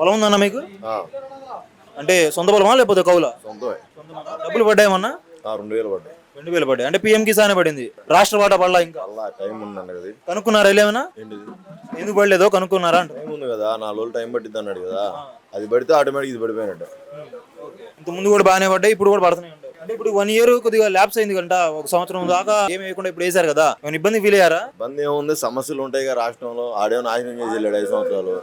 పొలం ఉందన్న మీకు? అంటే సొంత పొలమా లేకపోతే కౌల? సొంతమే. డబ్బులు పడ్డాయమన్నా రెండు వేలు పడ్డాయి. రెండు వేలు పడ్డాయి. అంటే పిఎం కిసాన్ పడింది. రాష్ట్ర వాటా పడలా ఇంకా? టైం ఉందండి. కనుక్కున్నారా ఏంటిది? ఎందుకు పడలేదో కనుక్కున్నారా అంటే. టైం ఉంది కదా నాలుగు రోజులు టైం పట్టిద్ది అన్నాడు కదా. అది పడితే ఆటోమేటిక్ ఇది పడిపోయినట్టు. ఇంత ముందు కూడా బాగానే పడ్డాయి ఇప్పుడు కూడా పడుతున్నాయి. అంటే ఇప్పుడు వన్ ఇయర్ కొద్దిగా ల్యాబ్స్ అయింది కంట ఒక సంవత్సరం దాకా ఏమి వేయకుండా ఇప్పుడు వేశారు కదా. ఏమైనా ఇబ్బంది ఫీల్ అయ్యారా? ఇబ్బంది ఏముంది? సమస్యలు ఉంటాయి రాష్ట్రంలో. ఆడేమో నాశనం చేసి వెళ్ళాడు ఐదు సంవత్సరాలు.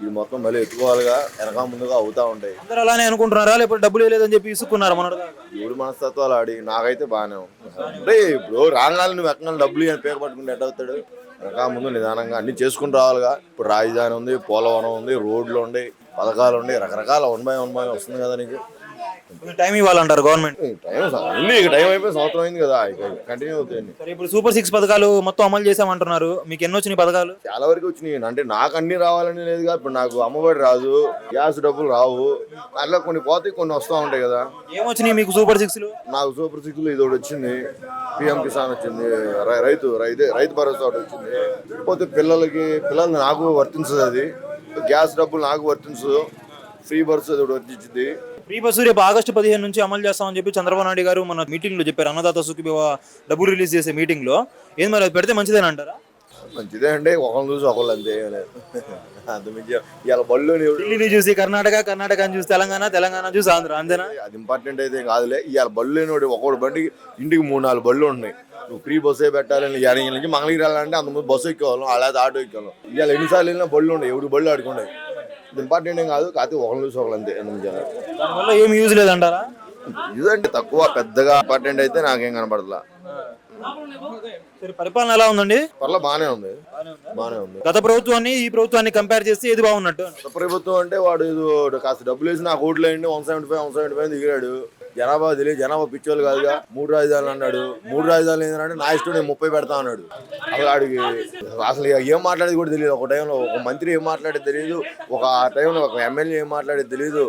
ఇది మొత్తం మళ్ళీ ఎత్తుకోవాలిగా వెనక ముందుగా అవుతా ఉంటాయి. అందరూ అలానే అనుకుంటున్నారా? లేకపోతే డబ్బులు లేదని చెప్పి ఇసుక్కున్నారా మన ఏడు మనస్తత్వాలు ఆడి నాకైతే బాగానే అంటే ఇప్పుడు రాగాలి నువ్వు ఎక్కడ డబ్బులు అని పేరు పట్టుకుంటే ఎట్ట అవుతాడు వెనక ముందు నిదానంగా అన్ని చేసుకుని రావాలిగా. ఇప్పుడు రాజధాని ఉంది పోలవరం ఉంది రోడ్లు ఉన్నాయి పథకాలు ఉన్నాయి రకరకాల వన్ బై వన్ బై వస్తుంది కదా నీకు. Time ఇవ్వాలంటారు government. టైం ఉంది ఇక టైం అయిపోయి సంవత్సరం అయింది కదా కంటిన్యూ సరే ఇప్పుడు సూపర్ సిక్స్ పథకాలు మొత్తం అమలు చేసామంటున్నారు మీకు ఎన్ని వచ్చినాయి పథకాలు? చాలా వరకు వచ్చినాయి. అంటే నాకు అన్ని రావాలని లేదుగా ఇప్పుడు నాకు అమ్మఒడి రాదు గ్యాస్ డబ్బులు రావు. అట్లా కొన్ని పోతాయి కొన్ని వస్తూ ఉంటాయి కదా. ఏమొచ్చినాయి మీకు సూపర్ సిక్స్ నాకు సూపర్ సిక్స్ ఇది ఒకటి వచ్చింది. పిఎం కిసాన్ వచ్చింది రైతు రైతు రైతు భరోసా ఒకటి వచ్చింది. పోతే పిల్లలకి పిల్లలు నాకు వర్తించదు అది. గ్యాస్ డబ్బులు నాకు వర్తించదు. ఫ్రీ బస్ అది ఒకటి వర్తించింది ఫ్రీ బస్సు రేపు ఆగస్టు పదిహేను నుంచి అమలు చేస్తామని చెప్పి చంద్రబాబు నాయుడు గారు మన మీటింగ్లో చెప్పారు. అన్నదాత సుఖీ డబ్బులు రిలీజ్ చేసే మీటింగ్లో ఏం మరి అది పెడితే మంచిదేనంటారా మంచిదే అండి. ఒకళ్ళని చూసి ఒకళ్ళు అంతే. ఇవాళ బళ్ళు ఢిల్లీని చూసి కర్ణాటక కర్ణాటకని చూసి తెలంగాణ తెలంగాణ చూసి ఆంధ్ర అంతేనా? అది ఇంపార్టెంట్ అయితే కాదులే. ఇవాళ బళ్ళు లేనివాడు ఒక్కొక్కటి బండికి ఇంటికి మూడు నాలుగు బళ్ళు ఉన్నాయి. నువ్వు ఫ్రీ బస్సే పెట్టాలని యాదగిరి నుంచి మంగళగిరి వెళ్ళాలంటే అంతకుముందు బస్సు ఎక్కేవాళ్ళం అలాగే ఆటో ఎక్కేవాళ్ళం. ఇవాళ ఎన్నిసార్లు వెళ్ళినా బళ్ళు ఉన్నాయి. ఎవడు బళ్ళు ఆడుకున్నాయి ఇంపార్టెంట్ ఏం కాదు కాకపోతే ఒకళ్ళు చూసి ఒకళ్ళు అంతే జనాలు. దానివల్ల ఏం యూజ్ లేదంటారా? ఇదంటే తక్కువ పెద్దగా ఇంపార్టెంట్ అయితే నాకేం కనపడలా సరే పరిపాలన ఎలా ఉందండి? పర్ల బాగానే ఉంది. బాగానే ఉంది? గత ప్రభుత్వాన్ని ఈ ప్రభుత్వాన్ని కంపేర్ చేస్తే ఏది బాగున్నట్టు? ప్రభుత్వం అంటే వాడు కాస్త డబ్బులు వేసి నాకు ఓట్లు వేయండి one seventy five one seventy five దిగాడు జనాభా తెలియదు. జనాభా పిచ్చోళ్ళు కాదుగా. మూడు రాజధానులు అన్నాడు. మూడు రాజధానులు ఏంటంటే నా ఇష్టం నేను ముప్పై పెడతా అన్నాడు. అసలు ఆడికి అసలు ఇక ఏం మాట్లాడేది కూడా తెలియదు. ఒక టైంలో ఒక మంత్రి ఏం మాట్లాడేది తెలియదు. ఒక ఆ టైంలో ఒక ఎమ్మెల్యే ఏం మాట్లాడేది తెలియదు.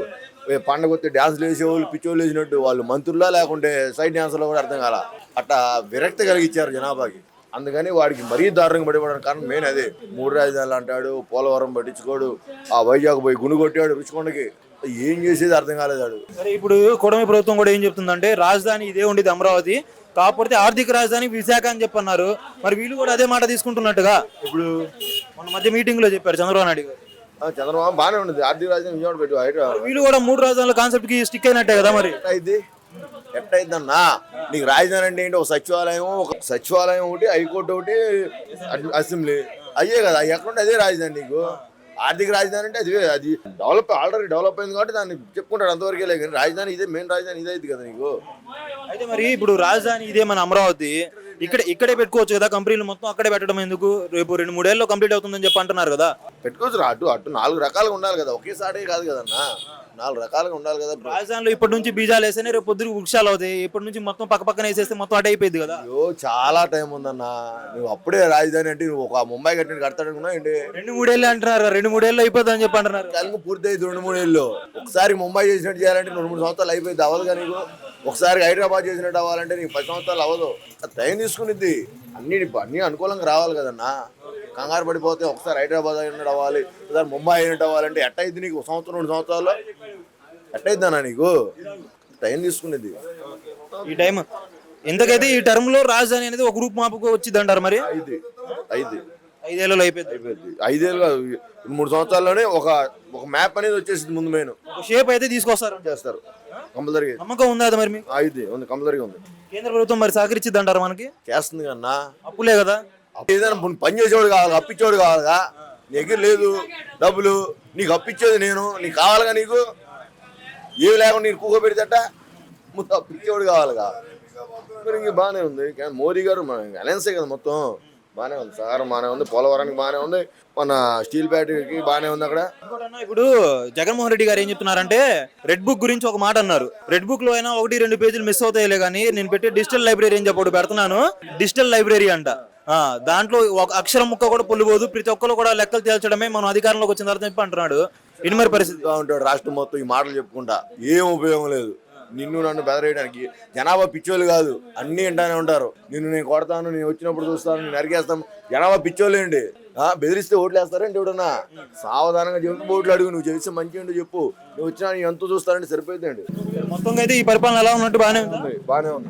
పండగ వస్తే డ్యాన్స్లు వేసేవాళ్ళు పిచ్చోళ్ళు వేసినట్టు వాళ్ళు మంత్రులా లేకుంటే సైడ్ డ్యాన్సులో కూడా అర్థం కాల. అట్లా విరక్తి కలిగించారు జనాభాకి. అందుకని వాడికి మరీ దారుణంగా పడిపోవడానికి కారణం మెయిన్ అదే. మూడు రాజధానులు అంటాడు పోలవరం పట్టించుకోడు ఆ వైజాగ్ పోయి గుండు కొట్టాడు రుచికొండకి ఏం చేసేది అర్థం కాలేదు వాడు సరే ఇప్పుడు కూటమి ప్రభుత్వం కూడా ఏం చెప్తుందంటే రాజధాని ఇదే ఉండేది అమరావతి కాకపోతే ఆర్థిక రాజధాని విశాఖ అని చెప్పన్నారు. మరి వీళ్ళు కూడా అదే మాట తీసుకుంటున్నట్టుగా? ఇప్పుడు? మన మధ్య మీటింగ్లో చెప్పారు చంద్రబాబు నాయుడు గారు. ఆ, చంద్రబాబు బాగానే ఉండదు. ఆర్థిక రాజధాని విజయవాడ పెట్టు హైదరాబాద్. వీళ్ళు కూడా మూడు రాజధానుల కాన్సెప్ట్కి స్టిక్ అయినట్టే కదా మరి? ఎట్టయిద్ది ఎట్టయిద్దన్నా నీకు రాజధాని అంటే ఏంటి? ఒక సచివాలయం ఒక సచివాలయం ఒకటి హైకోర్టు ఒకటి అసెంబ్లీ. అయ్యే కదా ఎక్కడుంటే అదే రాజధాని నీకు. ఆర్థిక రాజధాని అంటే అది అది డెవలప్ ఆల్రెడీ డెవలప్ అయింది కాబట్టి దాన్ని చెప్పుకుంటాడు అంతవరకే లేదు. కానీ రాజధాని ఇదే మెయిన్ రాజధాని ఇదే అయింది కదా నీకు? అయితే మరి ఇప్పుడు రాజధాని ఇదే మన అమరావతి. ఇక్కడ ఇక్కడే పెట్టుకోవచ్చు కదా కంపెనీలు మొత్తం అక్కడే పెట్టడం ఎందుకు? రేపు రెండు మూడేళ్ళలో కంప్లీట్ అవుతుందని చెప్పి అంటున్నారు కదా. పెట్టుకోవచ్చు రా, అటు అటు నాలుగు రకాలుగా ఉండాలి కదా. ఒకేసారి కాదు కదన్నా. నాలుగు రకాలుగా ఉండాలి కదా రాజధానిలో ఇప్పటి నుంచి బీజాలు వేస్తేనే రేపు పొద్దున వృక్షాలు అవుతాయి. ఇప్పటి నుంచి మొత్తం పక్క పక్కన వేసేస్తే మొత్తం అటే అయిపోయింది కదా. అయ్యో చాలా టైం ఉందన్న. నువ్వు అప్పుడే రాజధాని అంటే నువ్వు ఒక ముంబై కట్టిన కడతాడనుకున్నా ఏంటి? రెండు మూడేళ్ళు అంటున్నారు రెండు మూడేళ్ళు అయిపోతుంది అని చెప్పి అంటున్నారు కలుగు పూర్తయింది రెండు మూడు ఏళ్ళు ఒకసారి ముంబై చేసినట్టు చేయాలంటే రెండు మూడు సంవత్సరాలు అయిపోయింది. అవ్వదుగా నీకు. ఒకసారి హైదరాబాద్ చేసినట్టు అవ్వాలంటే నీకు పది సంవత్సరాలు అవ్వదు. టైం తీసుకునిద్ది. అన్ని అన్ని అనుకూలంగా రావాలి కదన్నా. కంగారు పడిపోతే ఒకసారి హైదరాబాద్ అయినట్టు అవ్వాలి. ఒకసారి ముంబై అయినట్టు అవ్వాలంటే ఎట్ట అయింది నీకు? సంవత్సరం రెండు సంవత్సరాలు ఎట్ట అయిద్దన్నా నీకు? టైం తీసుకునేది ఈ టైం ఎంతకైతే ఈ టర్మ్లో రాజధాని అనేది ఒక గ్రూప్ మాపుకు వచ్చింది అంటారు మరి? ఐదు ఐదు ఐదేళ్ళలో అయిపోయింది. అయిపోయింది. ఐదేళ్ళు మూడు సంవత్సరాల్లోనే ఒక ఒక మ్యాప్ అనేది వచ్చేసింది ముందు మెయిన్. ఒక షేప్ అయితే తీసుకొస్తారు. చేస్తారు. కంపల్సరీగా నమ్మకం ఉందా అది మరి మీకు? ఐదు ఉంది కంపల్సరీగా ఉంది. కేంద్ర ప్రభుత్వం మరి సహకరించింది అంటారు మనకి? చేస్తుంది కన్నా అప్పులే కదా. అప్పు ఏదైనా పని- పని చేసేవాడు కావాలి అప్పించేవాడు కావాలిగా. నీ దగ్గర లేదు డబ్బులు నీకు అప్పించేది నేను నీకు కావాలిగా నీకు. ఏమి లేకుండా నీకు కూగ పెడితేట ముందు అప్పించేవాడు కావాలిగా. మరి ఇంక బాగానే ఉంది. కానీ మోదీ గారు మన అలయన్సే కదా మొత్తం. బాగానే ఉంది సహారం బాగానే ఉంది. పోలవరానికి బాగానే ఉంది. మన స్టీల్ ఫ్యాక్టరీకి బాగానే ఉంది అక్కడ. ఇప్పుడు జగన్మోహన్ రెడ్డి గారు ఏం చెప్తున్నారంటే రెడ్ బుక్ గురించి ఒక మాట అన్నారు. రెడ్ బుక్లో అయినా ఒకటి రెండు పేజీలు మిస్ అవుతాయిలే కానీ నేను పెట్టే డిజిటల్ లైబ్రరీ అని చెప్పి ఒకటి పెడుతున్నాను. డిజిటల్ లైబ్రరీ అంట. దాంట్లో ఒక అక్షరం ముక్క కూడా పొల్లుపోదు ప్రతి ఒక్కరు కూడా లెక్కలు తేల్చడమే మనం అధికారంలోకి వచ్చిన తర్వాత చెప్పి అంటున్నాడు? ఇది మరి పరిస్థితి. ఉంటాడు రాష్ట్రం మొత్తం ఈ మాటలు చెప్పుకుంటా. ఏం ఉపయోగం లేదు. నిన్ను నన్ను బెదరేయడానికి జనాభా పిచ్చోళ్ళు కాదు. అన్నీ వింటానే ఉంటారు. నిన్ను నేను కొడతాను నేను వచ్చినప్పుడు చూస్తాను నేను నరికేస్తాను. జనాభా పిచ్చోళ్ళేంటి ఆ, బెదిరిస్తే ఓట్లు వేస్తారంటే ఎవడన్నా? సావధానంగా చెప్పి ఓట్లు అడుగు. నువ్వు చేస్తే మంచి ఏంటో చెప్పు. నువ్వు వచ్చినా ఎంత చూస్తారంటే సరిపోతుందండి మొత్తంగా అయితే ఈ పరిపాలన ఎలా ఉన్నట్టు బాగానే ఉందా. బాగానే ఉంది.